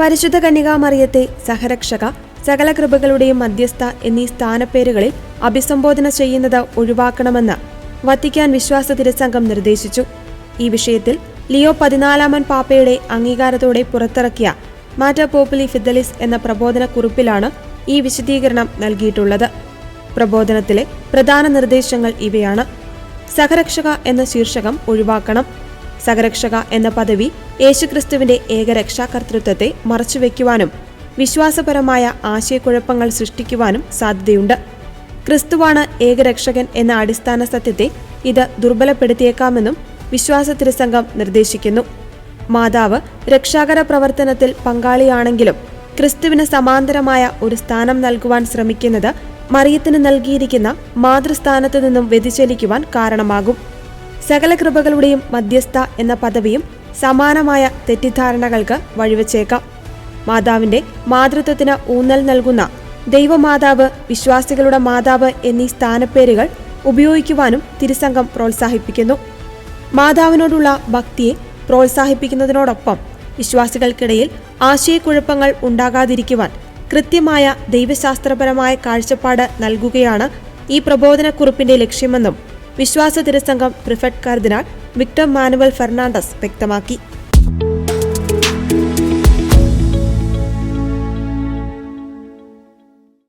പരിശുദ്ധ കന്യകാമറിയത്തെ സഹരക്ഷക സകല കൃപകളുടെയും മധ്യസ്ഥ എന്നീ സ്ഥാനപ്പേരുകളിൽ അഭിസംബോധന ചെയ്യുന്നത് ഒഴിവാക്കണമെന്ന് വത്തിക്കാൻ വിശ്വാസ തിരുസംഘം നിർദ്ദേശിച്ചു. ഈ വിഷയത്തിൽ ലിയോ പതിനാലാമൻ പാപ്പയുടെ അംഗീകാരത്തോടെ പുറത്തിറക്കിയ മാറ്റ പോപ്പുലി ഫിദലിസ് എന്ന പ്രബോധന കുറിപ്പിലാണ് ഈ വിശദീകരണം നൽകിയിട്ടുള്ളത്. പ്രബോധനത്തിലെ പ്രധാന നിർദ്ദേശങ്ങൾ ഇവയാണ്. സഹരക്ഷക എന്ന ശീർഷകം ഒഴിവാക്കണം. സഹരക്ഷക എന്ന പദവി യേശുക്രിസ്തുവിന്റെ ഏകരക്ഷാകർതൃത്വത്തെ മറച്ചുവെക്കുവാനും വിശ്വാസപരമായ ആശയക്കുഴപ്പങ്ങൾ സൃഷ്ടിക്കുവാനും സാധ്യതയുണ്ട്. ക്രിസ്തുവാണ് ഏകരക്ഷകൻ എന്ന അടിസ്ഥാന സത്യത്തെ ഇത് ദുർബലപ്പെടുത്തിയേക്കാമെന്നും വിശ്വാസ തിരുസംഘം നിർദ്ദേശിക്കുന്നു. മാതാവ് രക്ഷാകര പ്രവർത്തനത്തിൽ പങ്കാളിയാണെങ്കിലും ക്രിസ്തുവിന് സമാന്തരമായ ഒരു സ്ഥാനം നൽകുവാൻ ശ്രമിക്കുന്നത് മറിയത്തിന് നൽകിയിരിക്കുന്ന മാതൃസ്ഥാനത്തു നിന്നും വ്യതിചലിക്കുവാൻ കാരണമാകും. സകല കൃപകളുടെയും മധ്യസ്ഥ എന്ന പദവിയും സമാനമായ തെറ്റിദ്ധാരണകൾക്ക് വഴിവെച്ചേക്കാം. മാതാവിന്റെ മാതൃത്വത്തിന് ഊന്നൽ നൽകുന്ന ദൈവമാതാവ് വിശ്വാസികളുടെ മാതാവ് എന്നീ സ്ഥാനപ്പേരുകൾ ഉപയോഗിക്കുവാനും തിരുസംഘം പ്രോത്സാഹിപ്പിക്കുന്നു. മാതാവിനോടുള്ള ഭക്തിയെ പ്രോത്സാഹിപ്പിക്കുന്നതിനോടൊപ്പം വിശ്വാസികൾക്കിടയിൽ ആശയക്കുഴപ്പങ്ങൾ ഉണ്ടാകാതിരിക്കുവാൻ കൃത്യമായ ദൈവശാസ്ത്രപരമായ കാഴ്ചപ്പാട് നൽകുകയാണ് ഈ പ്രബോധനക്കുറിപ്പിന്റെ ലക്ഷ്യമെന്നും വിശ്വാസ തിരസംഘം പ്രിഫറ്റ് കർദിനാൾ വിക്ടർ മാനുവൽ ഫെർണാണ്ടസ് വ്യക്തമാക്കി